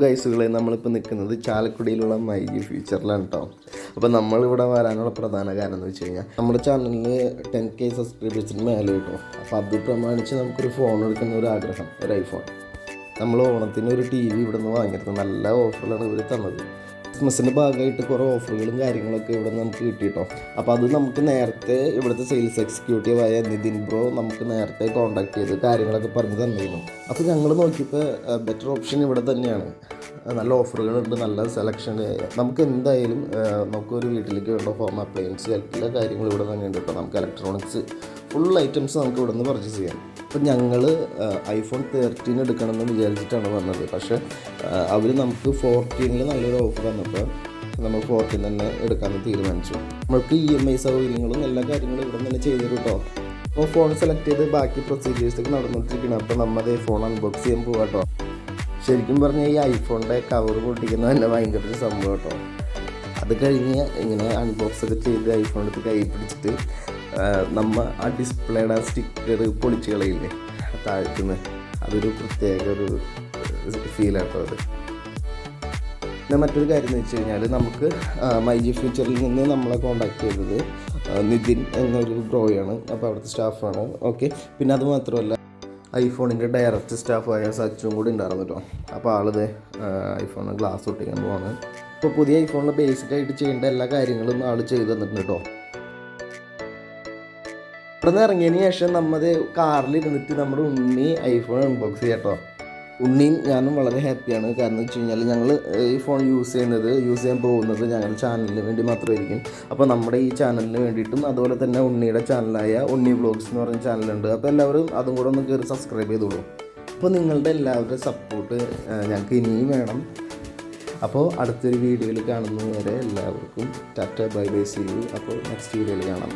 ഗൈസുകളെ നമ്മളിപ്പോൾ നിൽക്കുന്നത് ചാലക്കുടിയിലുള്ള മൈജി ഫ്യൂച്ചറിലാണ് കേട്ടോ അപ്പോൾ നമ്മളിവിടെ വരാനുള്ള പ്രധാന കാരണം എന്ന് വെച്ച് കഴിഞ്ഞാൽ നമ്മുടെ ചാനലിൽ ടെൻ കെ സബ്സ്ക്രൈബേഴ്സിന് മേലെ കിട്ടും അപ്പോൾ അത് പ്രമാണിച്ച് നമുക്കൊരു ഫോൺ എടുക്കുന്ന ഒരു ആഗ്രഹം ഒരു ഐഫോൺ നമ്മൾ ഓണത്തിന് ഒരു ടി വി ഇവിടെ നിന്ന് വാങ്ങിയിരുന്നു. നല്ല ഓഫറിലാണ് ഇവർ തന്നത്. ക്രിസ്മസിന്റെ ഭാഗമായിട്ട് കുറേ ഓഫറുകളും കാര്യങ്ങളൊക്കെ ഇവിടെ നമുക്ക് കിട്ടിയിട്ടോ. അപ്പോൾ അത് നമുക്ക് നേരത്തെ ഇവിടുത്തെ സെയിൽസ് എക്സിക്യൂട്ടീവായ നിതിൻ ബ്രോ നമുക്ക് നേരത്തെ കോൺടാക്ട് ചെയ്ത് കാര്യങ്ങളൊക്കെ പറഞ്ഞ് തന്നിരുന്നു. അപ്പോൾ ഞങ്ങൾ നോക്കിയപ്പോൾ ബെറ്റർ ഓപ്ഷൻ ഇവിടെ തന്നെയാണ്. നല്ല ഓഫറുകളുണ്ട് നല്ല സെലക്ഷൻ നമുക്ക് എന്തായാലും നമുക്കൊരു വീട്ടിലേക്ക് വേണ്ട ഹോം അപ്ലയൻസ് എല്ലാ കാര്യങ്ങളും ഇവിടെ തന്നെയുണ്ട് ഇപ്പോൾ നമുക്ക് ഇലക്ട്രോണിക്സ് ഫുൾ ഐറ്റംസ് നമുക്ക് ഇവിടെ നിന്ന് പർച്ചേസ് ചെയ്യാം. അപ്പം ഞങ്ങൾ ഐഫോൺ തേർട്ടീൻ എടുക്കണമെന്ന് വിചാരിച്ചിട്ടാണ് വന്നത്. പക്ഷേ അവർ നമുക്ക് ഫോർട്ടീനിൽ നല്ലൊരു ഓഫർ വന്നപ്പോൾ നമ്മൾ ഫോർട്ടീൻ തന്നെ എടുക്കാമെന്ന് തീരുമാനിച്ചു. നമ്മൾക്ക് ഇ എം ഐ സൗകര്യങ്ങളും എല്ലാ കാര്യങ്ങളും ഇവിടെ തന്നെ ചെയ്തു കേട്ടോ അപ്പോൾ ഫോൺ സെലക്ട് ചെയ്ത് ബാക്കി പ്രൊസീജിയേഴ്സൊക്കെ നടന്നുകൊണ്ടിരിക്കണം അപ്പോൾ നമ്മത് ഫോൺ അൺബോക്സ് ചെയ്യാൻ പോകാം കേട്ടോ ശരിക്കും പറഞ്ഞാൽ ഈ ഐഫോണിന്റെ കവർ പൊട്ടിക്കുന്നത് തന്നെ ഭയങ്കര ഒരു സംഭവം കേട്ടോ. അത് കഴിഞ്ഞ് ഇങ്ങനെ അൺബോക്സ് ഒക്കെ ചെയ്ത് ഐഫോൺ എടുത്ത് കൈ പിടിച്ചിട്ട് നമ്മൾ നമ്മ ആ ഡിസ്പ്ലേയുടെ സ്റ്റിക്കർ പൊളിച്ച് കളയില്ലേ താഴ്ത്തുന്ന. അതൊരു പ്രത്യേക ഒരു ഫീലാട്ടോ അത്. മറ്റൊരു കാര്യം എന്ന് വെച്ച് കഴിഞ്ഞാൽ നമുക്ക് മൈ ജി ഫ്യൂച്ചറിൽ നിന്ന് നമ്മളെ കോണ്ടാക്ട് ചെയ്തത് നിതിൻ എന്നൊരു ബ്രോയാണ് അപ്പോൾ അവിടുത്തെ സ്റ്റാഫാണ് ഓക്കെ പിന്നെ അത് മാത്രമല്ല ഐഫോണിന്റെ ഡയറക്റ്റ് സ്റ്റാഫായ സച്ചും കൂടി ഉണ്ടായിരുന്നു കേട്ടോ അപ്പോൾ ആളിത് ഐഫോണ് ഗ്ലാസ് ഒട്ടിക്കാൻ പോവാണ്. ഇപ്പോൾ പുതിയ ഐഫോണിൽ ബേസിക് ആയിട്ട് ചെയ്യേണ്ട എല്ലാ കാര്യങ്ങളും ആൾ ചെയ്തു തന്നിട്ടുണ്ട് കേട്ടോ. ഇവിടെ നിന്ന് ഇറങ്ങിയതിന് ശേഷം നമ്മുടെ കാറിൽ ഇരുന്നിട്ട് നമ്മുടെ ഉണ്ണി ഐഫോൺ അൺബോക്സ് ചെയ്യാം കേട്ടോ. ഉണ്ണിയും ഞാനും വളരെ ഹാപ്പിയാണ് കാരണം എന്ന് വെച്ച് കഴിഞ്ഞാൽ ഞങ്ങൾ ഈ ഫോൺ യൂസ് ചെയ്യുന്നത് യൂസ് ചെയ്യാൻ പോകുന്നത് ഞങ്ങളുടെ ചാനലിന് വേണ്ടി മാത്രമായിരിക്കും. അപ്പോൾ നമ്മുടെ ഈ ചാനലിന് വേണ്ടിയിട്ടും അതുപോലെ തന്നെ ഉണ്ണിയുടെ ചാനലായ ഉണ്ണി വ്ളോഗ്സ് എന്ന് പറഞ്ഞ ചാനലുണ്ട് അപ്പോൾ എല്ലാവരും അതും കൂടെ ഒന്ന് കയറി സബ്സ്ക്രൈബ് ചെയ്തോളൂ. അപ്പോൾ നിങ്ങളുടെ എല്ലാവരുടെ സപ്പോർട്ട് ഞങ്ങൾക്ക് ഇനിയും വേണം. അപ്പോൾ അടുത്തൊരു വീഡിയോയിൽ കാണുന്നതുവരെ എല്ലാവർക്കും tata bye bye see you. അപ്പോൾ നെക്സ്റ്റ് വീഡിയോയിൽ കാണാം.